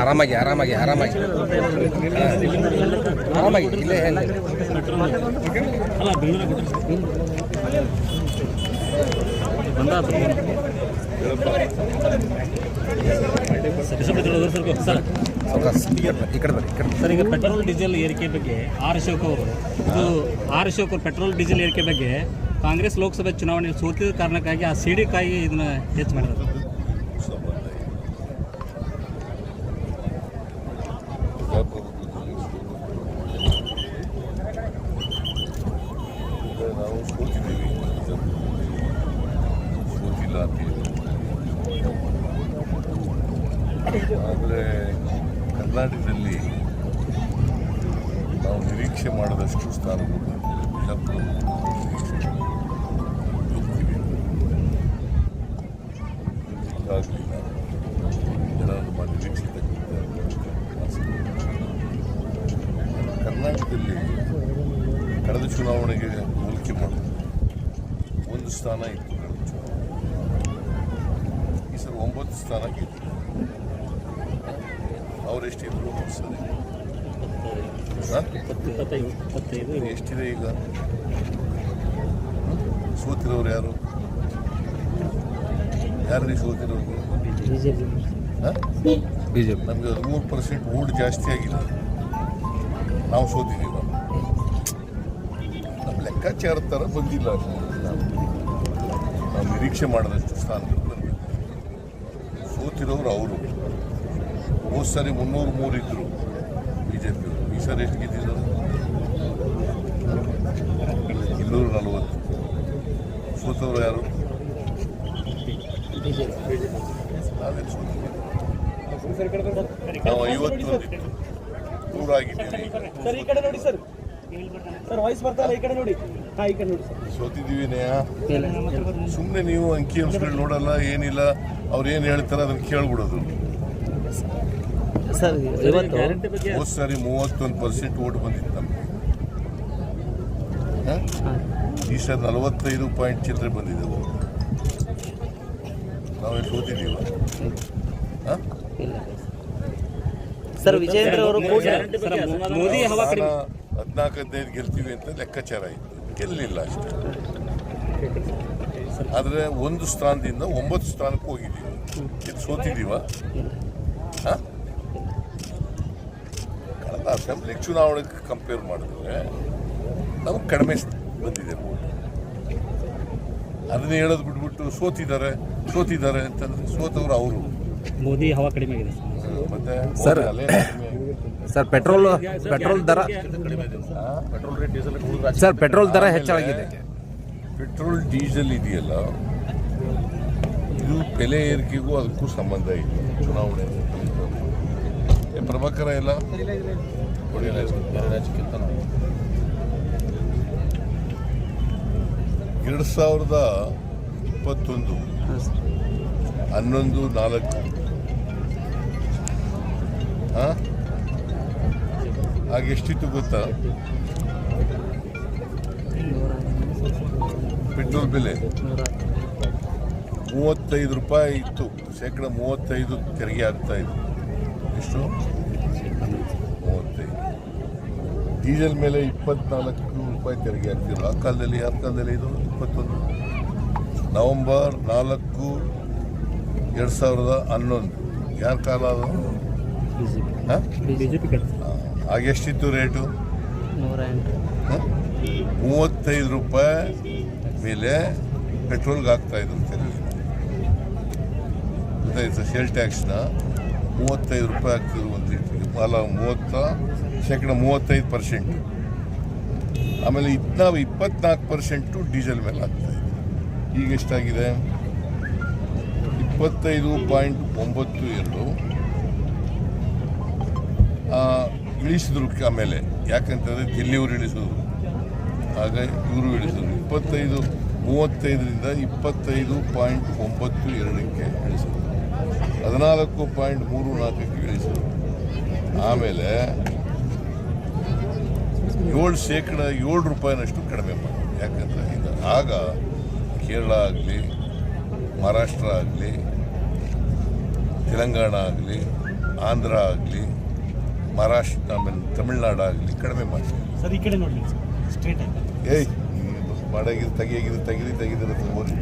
ಆರಾಮಾಗಿ ಆರಾಮಾಗಿ ಆರಾಮಾಗಿ. ಆರಾಮಾಗಿ, ಇಲ್ಲೇ ಹೇಳಿ ಸರ್ ಈಗ ಪೆಟ್ರೋಲ್ ಡೀಸೆಲ್ ಏರಿಕೆ ಬಗ್ಗೆ ಆರ್ ಅಶೋಕ್ ಅವರು, ಇದು ಆರ್ ಅಶೋಕ್ ಅವರು ಪೆಟ್ರೋಲ್ ಡೀಸೆಲ್ ಏರಿಕೆ ಬಗ್ಗೆ ಕಾಂಗ್ರೆಸ್ ಲೋಕಸಭೆ ಚುನಾವಣೆ ಸೋತಿದ ಕಾರಣಕ್ಕಾಗಿ ಆ ಸಿಡಿ ಕಾಯಿ ಇದನ್ನ ಹೆಚ್ಚು ಮಾಡಿದ್ರು ಸೋತಿದ್ದೀವಿ ಸೋತಿಲ್ಲ ಅಂತ ಆದರೆ ಕರ್ನಾಟಕದಲ್ಲಿ ನಾವು ನಿರೀಕ್ಷೆ ಮಾಡದಷ್ಟು ಸ್ಥಾನಗಳು ಬಿಜಾಪುರ ಒಂಬತ್ತು ಸ್ಥಾನ ಗೆದ್ದರು ಅವರೆಷ್ಟಿದ್ರು ಸರಿ ಎಷ್ಟಿದೆ ಈಗ ಸೋತಿರೋರು ಯಾರು ಯಾರಿಗೆ ಸೋತಿರೋರು ಬಿ ಜೆ ಪಿ ನಮಗೆ ಹದಿಮೂರು ಪರ್ಸೆಂಟ್ ಓಟ್ ಜಾಸ್ತಿ ಆಗಿದೆ ನಾವು ಸೋತಿದ್ದೀವಿ ನಮ್ಮ ಲೆಕ್ಕಾಚಾರದ ಥರ ಬಂದಿಲ್ಲ ನಾವು ನಿರೀಕ್ಷೆ ಮಾಡಿದಷ್ಟು ಸ್ಥಾನಗಳು ಸೋತಿರೋರು ಅವರು. ಹೋದ ಸರಿ ಮುನ್ನೂರು ಮೂರು ಇದ್ದರು ಬಿ ಜೆ ಪಿ ಈ ಸರಿ ಎಷ್ಟು ಗೆದ್ದಿದ್ರು ಇನ್ನೂರ ನಲವತ್ತು. ಸೋತವರು ಯಾರು? ನಾವೇನು ಸೋತಿದ್ದೀವಿ ನಾವು ಐವತ್ತು ನೂರಾಗಿದ್ದೀವಿ. ಸರ್, ಈ ಕಡೆ ನೋಡಿ ಸರ್. ಸರ್ ವಾಯ್ಸ್ ಬರ್ತಾಲ್ಲ ಈ ಕಡೆ ನೋಡಿ. ಸೋತಿದ್ದೀವಿ ಸುಮ್ಮನೆ ನೀವು ಅಂಕಿ ಅಂಶಗಳು ನೋಡಲ್ಲ ಏನಿಲ್ಲ. ಅವ್ರು ಏನು ಹೇಳ್ತಾರೆ ಅದನ್ನ ಕೇಳ್ಬಿಡೋದು. ಸರ್ ಇವತ್ತು ಗ್ಯಾರಂಟಿ ಬಗ್ಗೆ ಹೋದ್ ಸಾರಿ ಮೂವತ್ತೊಂದು ಪರ್ಸೆಂಟ್ ಓಟ್ ಬಂದಿತ್ತು ನಮಗೆ. ಹ? ಈ ಸರ್ ನಲವತ್ತೈದು ಪಾಯಿಂಟ್ ಚಿಲ್ಲರೆ ಬಂದಿದೆ vote. ನಾವೇ ಸೋತಿದ್ದೀವ? ಹ? ಸರ್ ವಿಜಯೇಂದ್ರ ಅವರು ಕೂಡ ಮೋದಿ ಹವಾ ಕಡಿಮೆ ಹದಿನಾಲ್ಕು ಹದಿನೈದು ಗೆಲ್ತೀವಿ ಅಂತ ಲೆಕ್ಕಾಚಾರ ಇತ್ತು ಗೆಲ್ಲಲಿಲ್ಲ ಅಷ್ಟೇ. ಆದರೆ ಒಂದು ಸ್ಥಾನದಿಂದ ಒಂಬತ್ತು ಸ್ಥಾನಕ್ಕೆ ಹೋಗಿದ್ದೀವಿ. ಇದು ಸೋತಿದ್ದೀವ? ಹ? ಕಳೆದ ಅಸೆಂಬ್ಲಿ ಚುನಾವಣೆಗೆ ಕಂಪೇರ್ ಮಾಡಿದ್ರೆ ನಮಗೆ ಕಡಿಮೆ ಬಂದಿದೆ ಓಟ್ ಅದನ್ನೇ ಹೇಳೋದು ಬಿಟ್ಬಿಟ್ಟು ಸೋತಿದ್ದಾರೆ ಸೋತಿದ್ದಾರೆ ಅಂತಂದ್ರೆ ಸೋತವ್ರು ಅವರು. ಮೋದಿ ಹವಾ ಕಡಿಮೆ ಆಗಿದೆ. ಮತ್ತೆ ಸರ್. ಪೆಟ್ರೋಲ್ ಪೆಟ್ರೋಲ್ ದರ petrol rate diesel sir, petrol ದರ ಹೆಚ್ಚಾಗಿದೆ ಪೆಟ್ರೋಲ್ ಡೀಸೆಲ್ ಇದೆಯಲ್ಲ, ಇದು ಬೆಲೆ ಏರಿಕೆಗೂ ಅದಕ್ಕೂ ಸಂಬಂಧ ಇಲ್ಲ ಚುನಾವಣೆ ಪ್ರಭಾಕರ ಎಲ್ಲ ಎರಡು ಸಾವಿರದ ಇಪ್ಪತ್ತೊಂದು, ಹನ್ನೊಂದು, ನಾಲ್ಕು ಆ? ಆಗ ಎಷ್ಟಿತ್ತು ಗೊತ್ತಾ? ಪೆಟ್ರೋಲ್ ಬೆಲೆ. ಮೂವತ್ತೈದು ರೂಪಾಯಿ ಇತ್ತು. ಶೇಕಡ ಮೂವತ್ತೈದು ತೆರಿಗೆ ಆಗ್ತಾ ಇತ್ತು ಎಷ್ಟು? ಮೂವತ್ತೈದು. ಡೀಸೆಲ್ ಮೇಲೆ ಇಪ್ಪತ್ನಾಲ್ಕು ರೂಪಾಯಿ ತೆರಿಗೆ ಆಗ್ತಿದ್ರು ಆ ಕಾಲದಲ್ಲಿ ಯಾವ ಕಾಲದಲ್ಲಿ ಇದು? ಇಪ್ಪತ್ತೊಂದು. ನವಂಬರ್ ನಾಲ್ಕು ಎರಡು ಸಾವಿರದ ಹನ್ನೊಂದು. ಯಾರ ಕಾಲ ಅದು? ಹಾಂ? ಆಗ ಎಷ್ಟಿತ್ತು ರೇಟು? ಮೂವತ್ತೈದು ರೂಪಾಯಿ ಮೇಲೆ ಪೆಟ್ರೋಲ್ಗೆ ಹಾಕ್ತಾ ಇದ್ರು ತೆರಿಗೆ ಗೊತ್ತಾಯ್ತು ಸೇಲ್ ಟ್ಯಾಕ್ಸ್ನ? ಮೂವತ್ತೈದು ರೂಪಾಯಿ ಹಾಕ್ತಿದ್ರು ಒಂದು ಲೀಟ್ರಿಗೆ. ಅಲ್ಲ ಮೂವತ್ತ ಶೇಕಡ ಮೂವತ್ತೈದು ಪರ್ಸೆಂಟ್. ಆಮೇಲೆ ಇದನ್ನ ನಾವು ಇಪ್ಪತ್ನಾಲ್ಕು ಪರ್ಸೆಂಟು ಡೀಸೆಲ್ ಮೇಲೆ ಆಗ್ತಾ ಇದೆ ಈಗ ಎಷ್ಟಾಗಿದೆ? ಇಪ್ಪತ್ತೈದು ಪಾಯಿಂಟ್ ಒಂಬತ್ತು ಎರಡು. ಆ, ಇಳಿಸಿದ್ರು ಆಮೇಲೆ ಯಾಕಂತಂದರೆ ದಿಲ್ಲಿಯವರು ಇಳಿಸಿದ್ರು. ಆಗ ಇವರು ಇಳಿಸಿದ್ರು. ಇಪ್ಪತ್ತೈದು, ಮೂವತ್ತೈದರಿಂದ ಇಪ್ಪತ್ತೈದು ಪಾಯಿಂಟ್ ಒಂಬತ್ತು ಎರಡಕ್ಕೆ ಇಳಿಸಿದ್ರು. ಹದಿನಾಲ್ಕು ಪಾಯಿಂಟ್ ಮೂರು ನಾಲ್ಕಕ್ಕೆ ಇಳಿಸಿದ್ರು. ಆಮೇಲೆ ಏಳು ಶೇಕಡ ಏಳು ರೂಪಾಯಿನಷ್ಟು ಕಡಿಮೆ ಮಾಡಿದ್ರು. ಯಾಕಂದರೆ ಈಗ ಆಗ ಕೇರಳ ಆಗಲಿ, ಮಹಾರಾಷ್ಟ್ರ ಆಗಲಿ, ತೆಲಂಗಾಣ ಆಗಲಿ, ಆಂಧ್ರ ಆಗಲಿ ಮಹಾರಾಷ್ಟ್ರ ಆಮೇಲೆ ತಮಿಳ್ನಾಡು ಆಗಲಿ ಕಡಿಮೆ ಮಾಡಿ ಸರ್ ಈ ಕಡೆ ನೋಡಿ ಸ್ಟ್ರೇಟ್ ಏಯ್ ಮಾಡಾಗಿದ್ದು ತೆಗಿಯಾಗಿದ್ದು ತೆಗೆದು ತೆಗೆದಿರುತ್ತೆ ಹೋಗಿ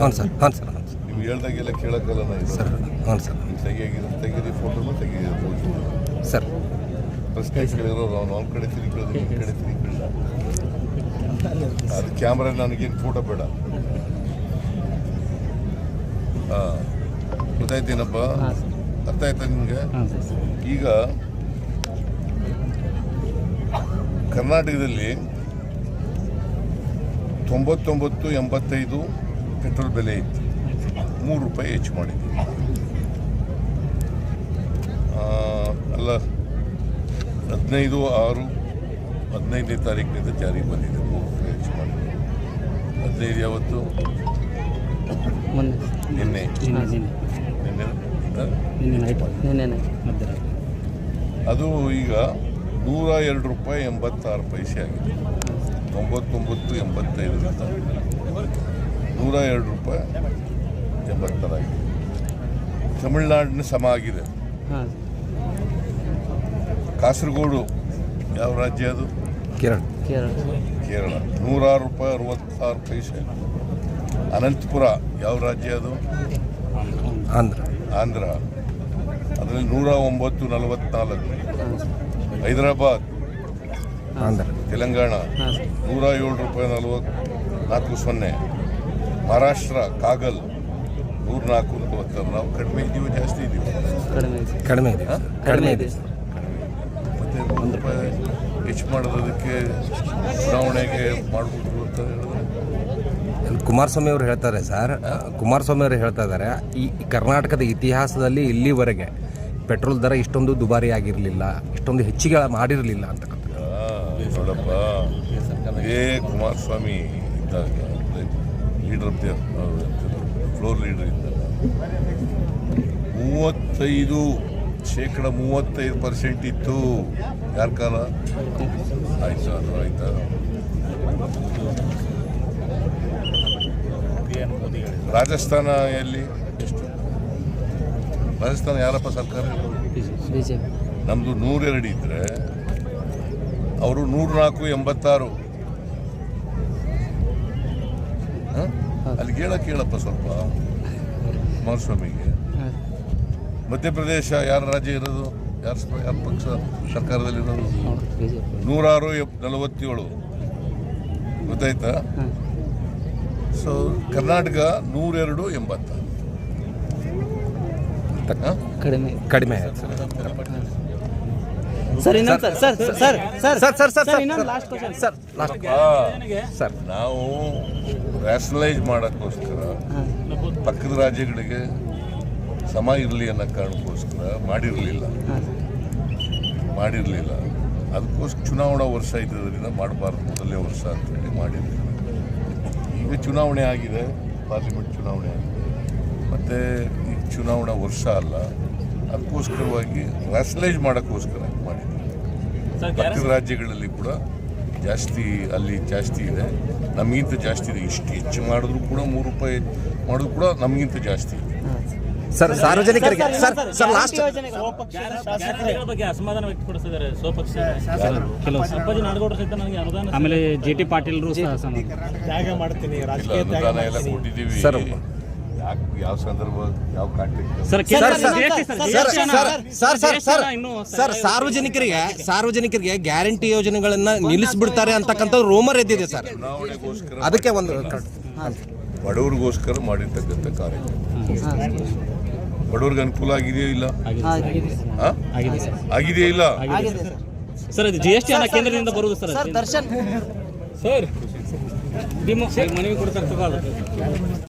ಹಾಂ ಸರ್ ಹಾಂ ಸರ್ ಹಾಂ ಸರ್. ನೀವು ಹೇಳ್ದಾಗೆಲ್ಲ ಕೇಳೋಕ್ಕಲ್ಲ ನಾನು ಸರ್ ಹಾಂ ಸರ್. ತೆಗಿಯಾಗಿದ್ದು ತೆಗೀರಿ ಫೋಟೋನು ತೆಗೀರಿ ಹೋಗಿ ಸರ್. ಪ್ರಶ್ನೆ ಕೇಳಿರೋರು ಅವ್ನು ಅವ್ನ ಕಡೆ ತಿರುಗಿಳೋದು ನಿಮ್ಮ ಕಡೆ ತಿರುಗಿಲ್ಲ ಅದು ಕ್ಯಾಮ್ರಾ ನನಗೇನು ಫೋಟೋ ಬೇಡ. ಹಾಂ ಗೊತ್ತಾಯ್ತೇನಪ್ಪ? ಅರ್ಥ ಆಯ್ತಾ ನಿಮಗೆ ಈಗ ಕರ್ನಾಟಕದಲ್ಲಿ ತೊಂಬತ್ತೊಂಬತ್ತು ಎಂಬತ್ತೈದು ಪೆಟ್ರೋಲ್ ಬೆಲೆ ಇತ್ತು. ಮೂರು ರೂಪಾಯಿ ಹೆಚ್ಚು ಮಾಡಿದ್ವಿ. ಅಲ್ಲ ಹದಿನೈದು ಆರು ಹದಿನೈದನೇ ತಾರೀಕಿನಿಂದ ಜಾರಿಗೆ ಬಂದಿದೆ. ಮೂರು ರೂಪಾಯಿ ಹೆಚ್ಚು ಮಾಡಿದ್ವಿ. ಹದಿನೈದು ಯಾವತ್ತು? ನಿನ್ನೆ. ನಿನ್ನೆ. ನಿನ್ನೆ ಮಧ್ಯರಾತ್ರಿ ಅದು ಈಗ ನೂರ ಎರಡು ರೂಪಾಯಿ ಎಂಬತ್ತಾರು ಪೈಸೆ ಆಗಿದೆ. ತೊಂಬತ್ತೊಂಬತ್ತು ಎಂಬತ್ತೈದು ನೂರ ಎರಡು ರೂಪಾಯಿ ಎಂಬತ್ತಾರಾಗಿದೆ ತಮಿಳ್ನಾಡಿನ ಸಮ ಆಗಿದೆ. ಹಾಂ. ಕಾಸರಗೋಡು ಯಾವ ರಾಜ್ಯ ಅದು? ಕೇರಳ. ಕೇರಳ. ಕೇರಳ. ನೂರಾರು ರೂಪಾಯಿ ಅರವತ್ತಾರು ಪೈಸೆ. ಅನಂತಪುರ ಯಾವ ರಾಜ್ಯ ಅದು? ಆಂಧ್ರ. ಆಂಧ್ರ ಅದರಲ್ಲಿ ನೂರ ಒಂಬತ್ತು ನಲವತ್ನಾಲ್ಕು. ಹೈದರಾಬಾದ್ ಆಂಧ್ರ. ತೆಲಂಗಾಣ ನೂರ ಏಳು ರೂಪಾಯಿ ನಲವತ್ತು ನಾಲ್ಕು ಸೊನ್ನೆ. ಮಹಾರಾಷ್ಟ್ರ ಕಾಗಲ್ ನೂರ ನಾಲ್ಕು ನಲವತ್ತಾರು ನಾವು ಕಡಿಮೆ ಇದ್ದೀವಿ ಜಾಸ್ತಿ ಇದ್ದೀವಿ. ಕಡಿಮೆ ಇದೆ. ಕಡಿಮೆ ಇದೆ. ಕಡಿಮೆ ಇದೆ. ಮತ್ತೆ ಒಂದು ರೂಪಾಯಿ ಹೆಚ್ಚು ಮಾಡೋದಕ್ಕೆ ಚುನಾವಣೆಗೆ ಮಾಡ್ಬೋದು ಅಂತ ಹೇಳಿದ್ರೆ ಕುಮಾರಸ್ವಾಮಿ ಅವರು ಹೇಳ್ತಾರೆ, ಸರ್ ಕುಮಾರಸ್ವಾಮಿ ಅವರು ಹೇಳ್ತಾ ಇದ್ದಾರೆ ಈ ಕರ್ನಾಟಕದ ಇತಿಹಾಸದಲ್ಲಿ ಇಲ್ಲಿವರೆಗೆ ಪೆಟ್ರೋಲ್ ದರ ಇಷ್ಟೊಂದು ದುಬಾರಿ ಆಗಿರಲಿಲ್ಲ ಇಷ್ಟೊಂದು ಹೆಚ್ಚಿಗೆ ಮಾಡಿರಲಿಲ್ಲ ಅಂತಕ್ಕಂಥ ಇದೇ ಕುಮಾರಸ್ವಾಮಿ ಲೀಡರ್ ಫ್ಲೋರ್ ಲೀಡರ್ ಮೂವತ್ತೈದು ಶೇಕಡ ಮೂವತ್ತೈದು ಪರ್ಸೆಂಟ್ ಇತ್ತು. ಯಾರ ಕಾಲ? ಆಯ್ತು, ಅದು ಆಯ್ತಾ? ರಾಜಸ್ಥಾನ ಎಲ್ಲಿ ಎಷ್ಟು? ರಾಜಸ್ಥಾನ ಯಾರಪ್ಪ ಸರ್ಕಾರ? ನಮ್ಮದು ನೂರೆರಡು ಇದ್ದರೆ ಅವರು ನೂರ ನಾಲ್ಕು ಎಂಬತ್ತಾರು ಅಲ್ಲಿ ಕೇಳಕ್ಕೆ ಕೇಳಪ್ಪ ಸ್ವಲ್ಪ. ಕುಮಾರಸ್ವಾಮಿಗೆ. ಮಧ್ಯಪ್ರದೇಶ ಯಾರ ರಾಜ್ಯ ಇರೋದು? ಯಾರ ಯಾರ ಪಕ್ಷ ಸರ್ಕಾರದಲ್ಲಿರೋದು? ನೂರಾರು ಎಪ್- ನಲವತ್ತೇಳು. ಗೊತ್ತಾಯ್ತಾ? ಸೊ ಕರ್ನಾಟಕ ನೂರೆರಡು ಎಂಬತ್ತಾರು ಕಡಿಮೆ ಕಡಿಮೆ sir sir sir sir sir sir sir sir sir sir ಇನ್ನೊಂದು ಲಾಸ್ಟ್ ಸರ್ ಲಾಸ್ಟ್ ಆ, ಸರ್ ನಾವು ರ್ಯಾಷನಲೈಸ್ ಮಾಡೋಕ್ಕೋಸ್ಕರ ಪಕ್ಕದ ರಾಜ್ಯಗಳಿಗೆ ಸಮ ಇರಲಿ ಅನ್ನೋ ಕಾರಣಕ್ಕೋಸ್ಕರ ಮಾಡಿರಲಿಲ್ಲ ಮಾಡಿರಲಿಲ್ಲ ಅದಕ್ಕೋಸ್ಕರ ಚುನಾವಣಾ ವರ್ಷ ಇದ್ದರಿಂದ ಮಾಡಬಾರ್ದು ಮೊದಲನೇ ವರ್ಷ ಅಂತೇಳಿ ಮಾಡಿರಲಿಲ್ಲ ಈಗ ಚುನಾವಣೆ ಆಗಿದೆ ಪಾರ್ಲಿಮೆಂಟ್ ಚುನಾವಣೆ ಆಗಿದೆ. ಮತ್ತು ಈ ಚುನಾವಣಾ ವರ್ಷ ಅಲ್ಲ ಅದಕ್ಕೋಸ್ಕರವಾಗಿ ರ್ಯಾಸಲೈಜ್ ಮಾಡೋಕ್ಕೋಸ್ಕರ ಮಾಡಿದ್ದೀವಿ. ಪಕ್ಕದ ರಾಜ್ಯಗಳಲ್ಲಿ ಕೂಡ ಜಾಸ್ತಿ ಅಲ್ಲಿ ಜಾಸ್ತಿ ಇದೆ. ನಮಗಿಂತ ಜಾಸ್ತಿ ಇದೆ. ಇಷ್ಟು ಹೆಚ್ಚು ಮಾಡಿದ್ರು ಕೂಡ ಮೂರು ರೂಪಾಯಿ ಮಾಡಿದ್ರು ಕೂಡ ನಮಗಿಂತ ಜಾಸ್ತಿ ಇದೆ. ಸರ್ ಸಾರ್ವಜನಿಕರಿಗೆ ಸರ್ ಸರ್ ಲಾಸ್ಟ್ ಆಮೇಲೆ ಜಿ ಟಿ ಪಾಟೀಲ್ ಸರ್ ಯಾವ ಸಂದರ್ಭ ಸರ್ ಸಾರ್ವಜನಿಕರಿಗೆ ಸಾರ್ವಜನಿಕರಿಗೆ ಗ್ಯಾರಂಟಿ ಯೋಜನೆಗಳನ್ನ ನಿಲ್ಲಿಸ್ಬಿಡ್ತಾರೆ ಅಂತಕ್ಕಂಥ ರೋಮರ್ ಎದ್ದಿದೆ ಸರ್ ಅದಕ್ಕೆ ಒಂದು ಬಡವರಿಗೋಸ್ಕರ ಮಾಡಿರ್ತಕ್ಕಂಥ ಕಾರ್ಯಕ್ರಮ. ಬಡವ್ರಿಗೆ ಅನುಕೂಲ ಆಗಿದೆಯೋ ಇಲ್ಲ? ಆಗಿದೆ ಆ? ಆಗಿದೆ ಸರ್ ಆಗಿದೆಯೋ ಇಲ್ಲ? ಸರ್ ಜಿ ಎಸ್ ಟಿ ಅನ್ನ ಕೇಂದ್ರದಿಂದ ಬರುವುದು ಸರ್ ಸರ್ ದರ್ಶನ್. ಸರ್ ನಿಮ್ಮ ಮನವಿ ಕೊಡ್ತಾರೆ